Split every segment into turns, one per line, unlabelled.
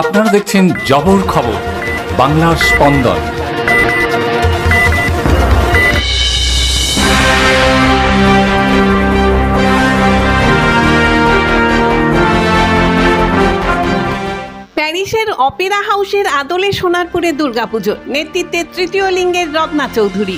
আপনারা দেখছেন জবর খবর, বাংলার স্পন্দন।
প্যারিসের অপেরা হাউসের আদলে সোনারপুরে দুর্গাপুজো, নেতৃত্বে তৃতীয় লিঙ্গের রত্না চৌধুরী।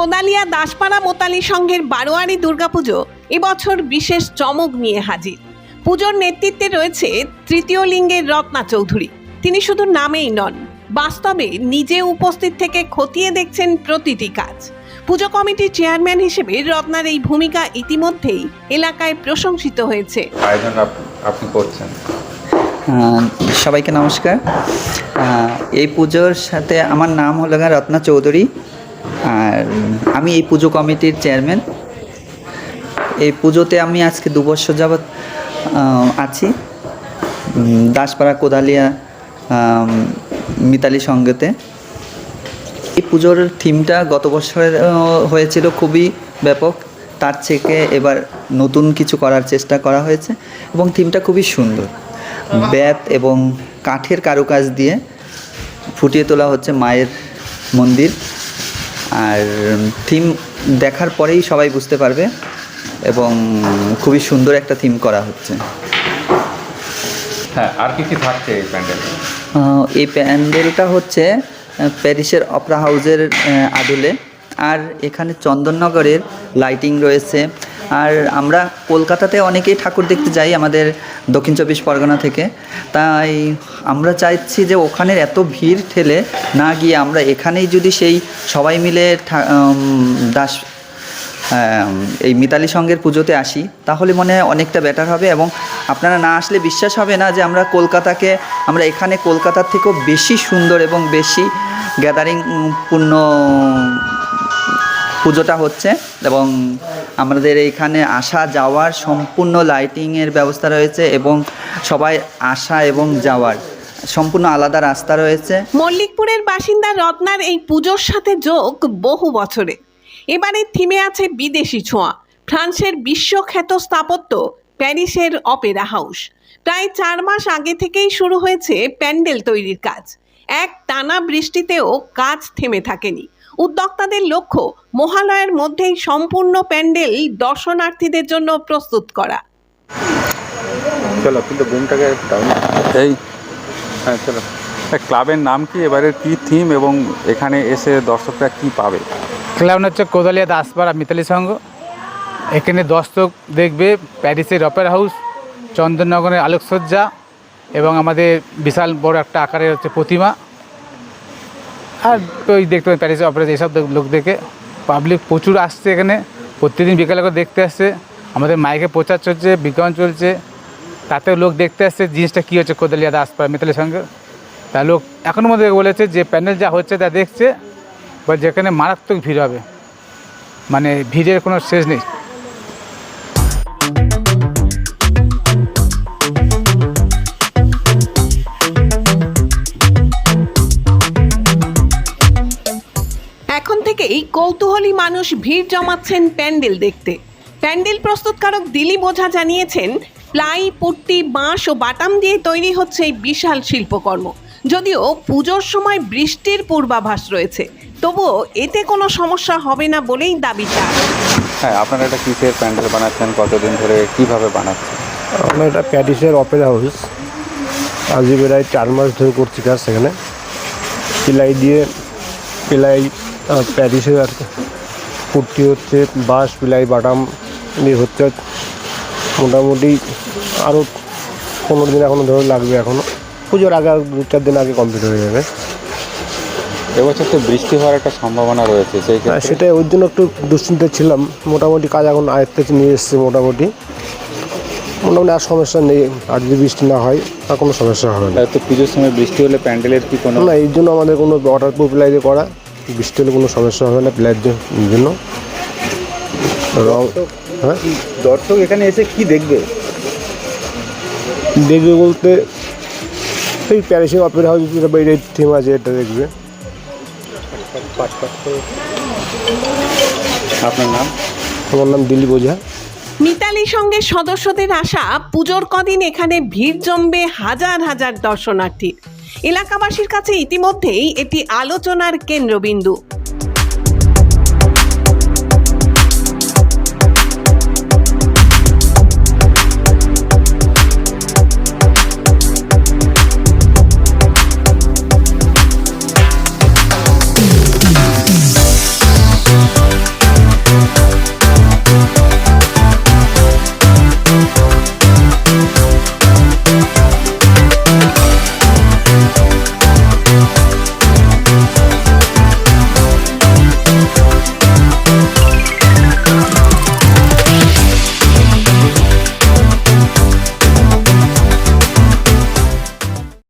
কোদালিয়া দাসপাড়া মোতালি সংঘের বারোয়ারি দুর্গাপুজো এবছর বিশেষ চমক নিয়ে হাজির। পুজোর নেতৃত্বে রয়েছে তৃতীয় লিঙ্গের রত্না চৌধুরী। তিনি শুধু নামেই নন বাস্তবে নিজে উপস্থিত থেকে খতিয়ে দেখছেন প্রতিটি কাজ। পুজো কমিটির চেয়ারম্যান হিসেবে রত্নার এই ভূমিকা ইতিমধ্যেই এলাকায় প্রশংসিত হয়েছে।
আয়োজন আপনি করছেন।
সবাইকে নমস্কার। এই পুজোর সাথে আমার নাম হলো গা রত্না চৌধুরী। আর আমি এই পুজো কমিটির চেয়ারম্যান। এই পুজোতে আমি আজকে দু বছর যাবৎ আছি। দাসপাড়া কোদালিয়া মিতালি সঙ্গেতে। এই পুজোর থিমটা গত বছরের হয়েছিল খুবই ব্যাপক। তার থেকে এবার নতুন কিছু করার চেষ্টা করা হয়েছে এবং থিমটা খুবই সুন্দর। ব্যাত এবং কাঠের কারুকাজ দিয়ে ফুটিয়ে তোলা হচ্ছে মায়ের মন্দির। আর থিম দেখার পরেই সবাই বুঝতে পারবে এবং খুবই সুন্দর একটা থিম করা হচ্ছে।
হ্যাঁ আর কি কি থাকছে এই প্যান্ডেল?
এই প্যান্ডেলটা হচ্ছে প্যারিসের অপরা হাউজের আদলে। আর এখানে চন্দননগরের লাইটিং রয়েছে। আর আমরা কলকাতাতে অনেকেই ঠাকুর দেখতে যাই আমাদের দক্ষিণ চব্বিশ পরগনা থেকে। তাই আমরা চাইছি যে ওখানের এত ভিড় ঠেলে না গিয়ে আমরা এখানেই যদি সেই সবাই মিলে দাস এই মিতালি সঙ্গের পুজোতে আসি, তাহলে মনে হয় অনেকটা বেটার হবে এবং আপনারা না আসলে বিশ্বাস হবে না যে আমরা কলকাতাকে, আমরা এখানে কলকাতার থেকেও বেশি সুন্দর এবং বেশি গ্যাদারিং পূর্ণ পুজোটা হচ্ছে এবং আমাদের এইখানে আসা, যাওয়ার সম্পূর্ণ লাইটিংয়ের ব্যবস্থা রয়েছে এবং সবাই আসা এবং যাওয়ার সম্পূর্ণ আলাদা রাস্তা রয়েছে।
মল্লিকপুরের বাসিন্দা রত্নার এই পুজোর সাথে যোগ বহু বছরে। এবারে থিমে আছে বিদেশি ছোঁয়া। ফ্রান্সের বিশ্বখ্যাত স্থাপত্য প্যারিসের অপেরা হাউস। প্রায় চার মাস আগে থেকেই শুরু হয়েছে প্যান্ডেল তৈরির কাজ। এক টানা বৃষ্টিতেও কাজ থেমে থাকেনি। উদ্যোক্তাদের লক্ষ্য মহালয়ের মধ্যেই সম্পূর্ণ প্যান্ডেল দর্শনার্থীদের জন্য প্রস্তুত করা।
চলো কিন্তু
এই।
হ্যাঁ চলো।
ক্লাবের নাম কি? এবারের কি থিম এবং এখানে এসে দর্শকরা কি পাবে?
ক্লাব হচ্ছে কোদালিয়া দাসপাড়া মিতালি সংঘ। এখানে দর্শক দেখবে প্যারিসের অপেরা হাউস চন্দননগরের আলোকসজ্জা এবং আমাদের বিশাল বড় একটা আকারের হচ্ছে প্রতিমা। আর ওই দেখতে পাবেন প্যারিসের অপেরা এইসব লোক দেখে পাবলিক প্রচুর আসছে এখানে। প্রতিদিন বিকালে করে দেখতে আসছে। আমাদের মাইকে প্রচার চলছে, বিজ্ঞাপন চলছে। তাতেও লোক দেখতে আসছে জিনিসটা কী হচ্ছে কোদালিয়া দাসপাড়া মিতালি সঙ্গে। তা লোক এখনও মধ্যে বলেছে যে প্যান্ডেল যা হচ্ছে তা দেখছে বা যেখানে মারাত্মক ভিড় হবে। মানে ভিড়ের কোনো শেষ নেই।
এখন থেকেই কৌতূহলী মানুষ ভিড় জমাচ্ছেন প্যান্ডেল দেখতে। প্যান্ডেল প্রস্তুতকারক দিলীপ ওঝা জানিয়েছেন প্লাই পুট্টি বাঁশ ও বাটাম দিয়ে তৈরি হচ্ছে এই বিশাল শিল্পকর্ম। যদিও পুজোর সময় বৃষ্টির পূর্বাভাস রয়েছে তবুও এতে কোনো সমস্যা হবে না বলেই দাবি তার
হ্যাঁ আপনারা এটা কিসের প্যান্ডেল বানাচ্ছেন কতদিন ধরে কীভাবে বানাচ্ছেন?
আমরা এটা প্যারিসের অপেরা হাউস। আজকে প্রায় চার মাস ধরে করছি কাজ সেখানে। পিলাই দিয়ে পিলাই কি। কুর্তি হচ্ছে বাঁশ পিলাই বাটাম দিয়ে হচ্ছে। মোটামুটি আরও পনেরো দিন এখনও ধরে লাগবে এখনও পুজোর আগে দু চার দিন আগে কমপ্লিট হয়ে যাবে।
এবছর তো বৃষ্টি হওয়ার একটা সম্ভাবনা রয়েছে সেই ক্ষেত্রে
সেটাই ওই জন্য একটু দুশ্চিন্তে ছিলাম। মোটামুটি কাজ এখন আয়ত্তে নিয়ে এসছে মোটামুটি। মোটামুটি আর সমস্যা নেই আর যদি বৃষ্টি না হয় আর কোনো সমস্যা হবে না।
তো পুজোর সময় বৃষ্টি হলে প্যান্ডেলের কি কোনো
না এই জন্য আমাদের কোনো ওয়াটার প্রুফ প্লাইতে করা। বৃষ্টি হলে কোনো সমস্যা হবে না প্লাইয়ের জন্য রং হ্যাঁ?
দর্শক এখানে এসে কি দেখবে?
দেখবে বলতে এই প্যারিসের অপেরা হাউস যেটা বাইরে থিম আছে এটা দেখবে।
আপনার নাম?
আমার নাম দিলীপ ওঝা।
মিতালি সঙ্গে সদস্যদের আসা পুজোর কদিন এখানে ভিড় জমবে হাজার হাজার দর্শনার্থীর এলাকাবাসীর কাছে ইতিমধ্যেই এটি আলোচনার কেন্দ্রবিন্দু।